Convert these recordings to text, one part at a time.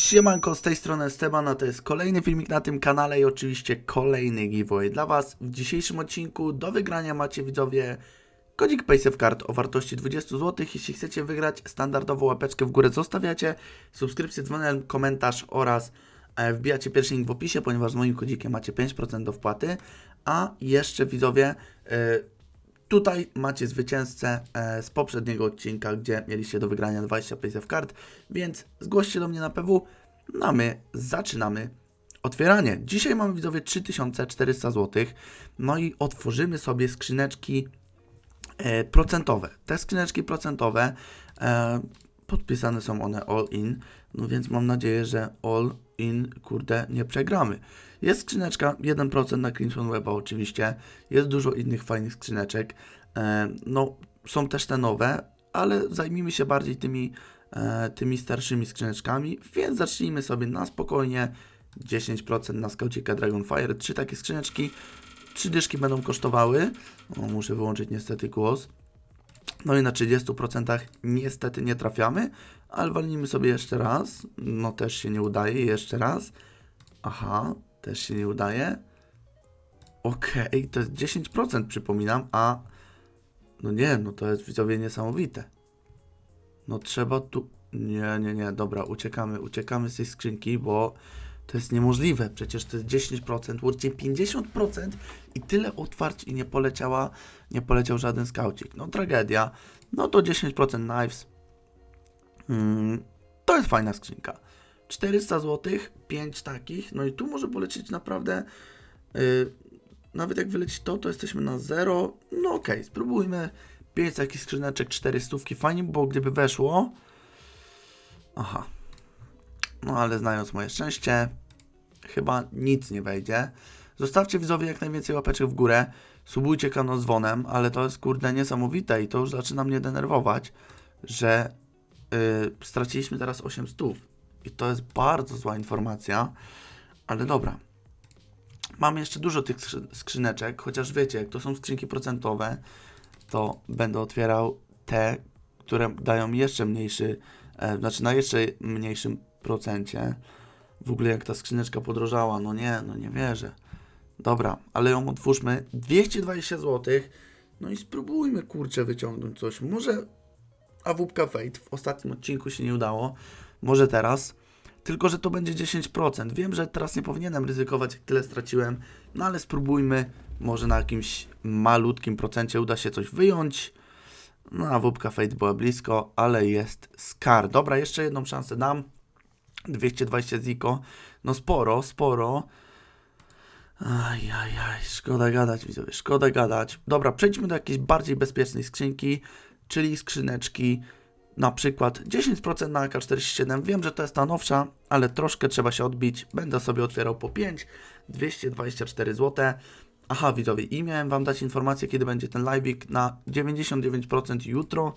Siemanko, z tej strony Esteban, a to jest kolejny filmik na tym kanale i oczywiście kolejny giveaway dla Was. W dzisiejszym odcinku do wygrania macie widzowie kodzik PaySafeCard o wartości 20 zł. Jeśli chcecie wygrać, standardową łapeczkę w górę zostawiacie, subskrypcję, dzwonek, komentarz oraz e, wbijacie pierwszy link w opisie, ponieważ z moim kodzikiem macie 5% do wpłaty. A jeszcze widzowie, e, Tutaj macie zwycięzcę e, z poprzedniego odcinka, gdzie mieliście do wygrania 20 PaySafe kart, więc zgłoście do mnie na PW, no a my zaczynamy otwieranie. Dzisiaj mamy widzowie 3400 zł, no i otworzymy sobie skrzyneczki e, procentowe. Te skrzyneczki procentowe e, podpisane są one all in, no więc mam nadzieję, że all in, kurde, nie przegramy. Jest skrzyneczka 1% na Crimson Weba oczywiście, jest dużo innych fajnych skrzyneczek, e, no są też te nowe, ale zajmijmy się bardziej tymi, e, tymi starszymi skrzyneczkami, więc zacznijmy sobie na spokojnie, 10% na skaucika Dragonfire, trzy takie skrzyneczki, trzy dyszki będą kosztowały, o, muszę wyłączyć niestety głos, no i na 30% niestety nie trafiamy, ale walnijmy sobie jeszcze raz. No też się nie udaje, jeszcze raz. Aha, też się nie udaje. Okej, to jest 10% przypominam, a no nie, no to jest widzowie niesamowite. No trzeba tu... Nie, nie, nie, dobra, uciekamy, uciekamy z tej skrzynki, bo to jest niemożliwe. Przecież to jest 10%, łącznie 50% i tyle otwarć i nie poleciała, nie poleciał żaden skaucik. No tragedia. No to 10% knives. Mm, to jest fajna skrzynka. 400 zł, 5 takich. No i tu może polecieć naprawdę. Yy, nawet jak wyleci to, to jesteśmy na 0. No okej, spróbujmy. 5 takich skrzyneczek, 400. Fajnie by było, gdyby weszło. Aha. No ale znając moje szczęście, chyba nic nie wejdzie. Zostawcie widzowie jak najwięcej łapeczek w górę. Subujcie kanał dzwonem, ale to jest kurde niesamowite i to już zaczyna mnie denerwować, że yy, straciliśmy teraz 8 stów. I to jest bardzo zła informacja, ale dobra. Mam jeszcze dużo tych skrzy- skrzyneczek, chociaż wiecie, jak to są skrzynki procentowe, to będę otwierał te, które dają jeszcze mniejszy, e, znaczy na jeszcze mniejszym procencie. W ogóle jak ta skrzyneczka podrożała, no nie, no nie wierzę. Dobra, ale ją otwórzmy. 220 zł. No i spróbujmy, kurczę, wyciągnąć coś. Może AWP Fate w ostatnim odcinku się nie udało. Może teraz. Tylko, że to będzie 10%. Wiem, że teraz nie powinienem ryzykować, jak tyle straciłem. No ale spróbujmy. Może na jakimś malutkim procencie uda się coś wyjąć. No, AWP Fate była blisko, ale jest Scar. Dobra, jeszcze jedną szansę dam. 220 ziko. No sporo, sporo. Ajajaj, szkoda gadać, widzowie, szkoda gadać. Dobra, przejdźmy do jakiejś bardziej bezpiecznej skrzynki, czyli skrzyneczki, na przykład 10% na AK-47. Wiem, że to jest ta nowsza, ale troszkę trzeba się odbić. Będę sobie otwierał po 5, 224 zł. Aha, widzowie, i miałem Wam dać informację, kiedy będzie ten live'ik na 99% jutro.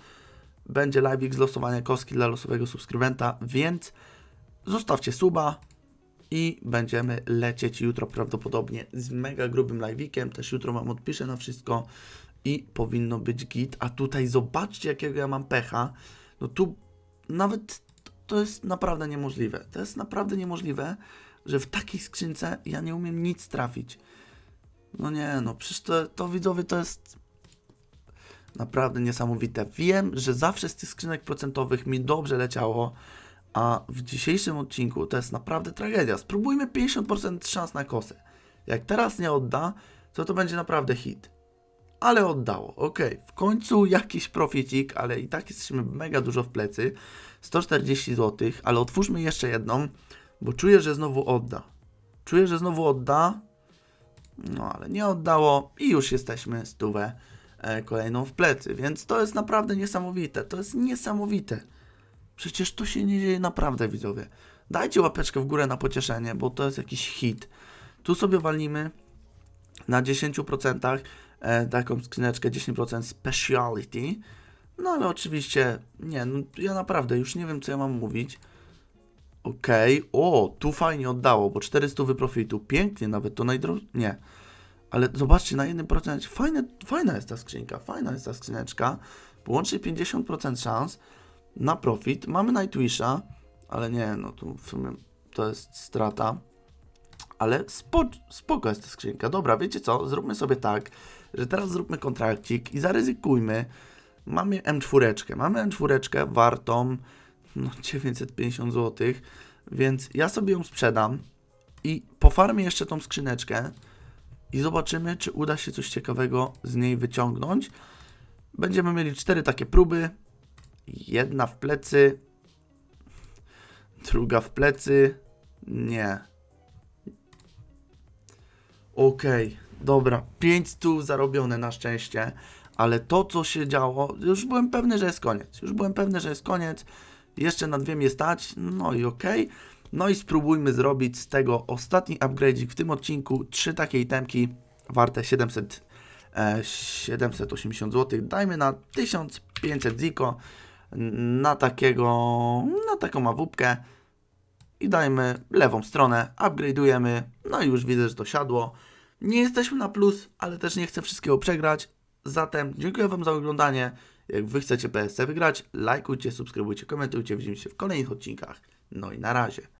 Będzie live'ik z losowania kostki dla losowego subskrybenta, więc zostawcie suba, i będziemy lecieć jutro prawdopodobnie z mega grubym live'ikiem. Też jutro Wam odpiszę na wszystko i powinno być git. A tutaj zobaczcie, jakiego ja mam pecha. No tu nawet to jest naprawdę niemożliwe. To jest naprawdę niemożliwe, że w takiej skrzynce ja nie umiem nic trafić. No nie, no przecież to, to widzowie to jest naprawdę niesamowite. Wiem, że zawsze z tych skrzynek procentowych mi dobrze leciało, a w dzisiejszym odcinku to jest naprawdę tragedia. Spróbujmy 50% szans na kosę. Jak teraz nie odda, to to będzie naprawdę hit. Ale oddało, ok. W końcu jakiś proficik, ale i tak jesteśmy mega dużo w plecy. 140 zł, ale otwórzmy jeszcze jedną, bo czuję, że znowu odda. Czuję, że znowu odda. No ale nie oddało i już jesteśmy stówę e, kolejną w plecy, więc to jest naprawdę niesamowite. To jest niesamowite. Przecież to się nie dzieje naprawdę, widzowie. Dajcie łapeczkę w górę na pocieszenie, bo to jest jakiś hit. Tu sobie walnimy na 10% e, taką skrzyneczkę 10% speciality. No ale oczywiście, nie, no ja naprawdę już nie wiem, co ja mam mówić. Okej, o, tu fajnie oddało, bo 400 profitu, pięknie nawet, to najdroższe, nie. Ale zobaczcie, na 1%, fajne, fajna jest ta skrzynka, fajna jest ta skrzyneczka, łącznie 50% szans, na profit. Mamy Nightwisha Ale nie, no tu w sumie to jest strata. Ale spo, spoko jest ta skrzynka. Dobra, wiecie co? Zróbmy sobie tak, że teraz zróbmy kontrakcik i zaryzykujmy. Mamy M4. Mamy M4 wartą no, 950 zł, więc ja sobie ją sprzedam i pofarmię jeszcze tą skrzyneczkę i zobaczymy, czy uda się coś ciekawego z niej wyciągnąć. Będziemy mieli cztery takie próby. Jedna w plecy, druga w plecy. Nie. Okej, dobra. 5 stów zarobione na szczęście, ale to co się działo, już byłem pewny, że jest koniec. Już byłem pewny, że jest koniec. Jeszcze na dwie mnie stać, no i okej. No i spróbujmy zrobić z tego ostatni upgrade'ik w tym odcinku. Trzy takie itemki warte 700, e, 780 zł. Dajmy na 1500 ziko na takiego, na taką awupkę i dajmy lewą stronę, upgrade'ujemy, no i już widzę, że to siadło. Nie jesteśmy na plus, ale też nie chcę wszystkiego przegrać, zatem dziękuję Wam za oglądanie. Jak Wy chcecie PSC wygrać, lajkujcie, subskrybujcie, komentujcie, widzimy się w kolejnych odcinkach. No i na razie.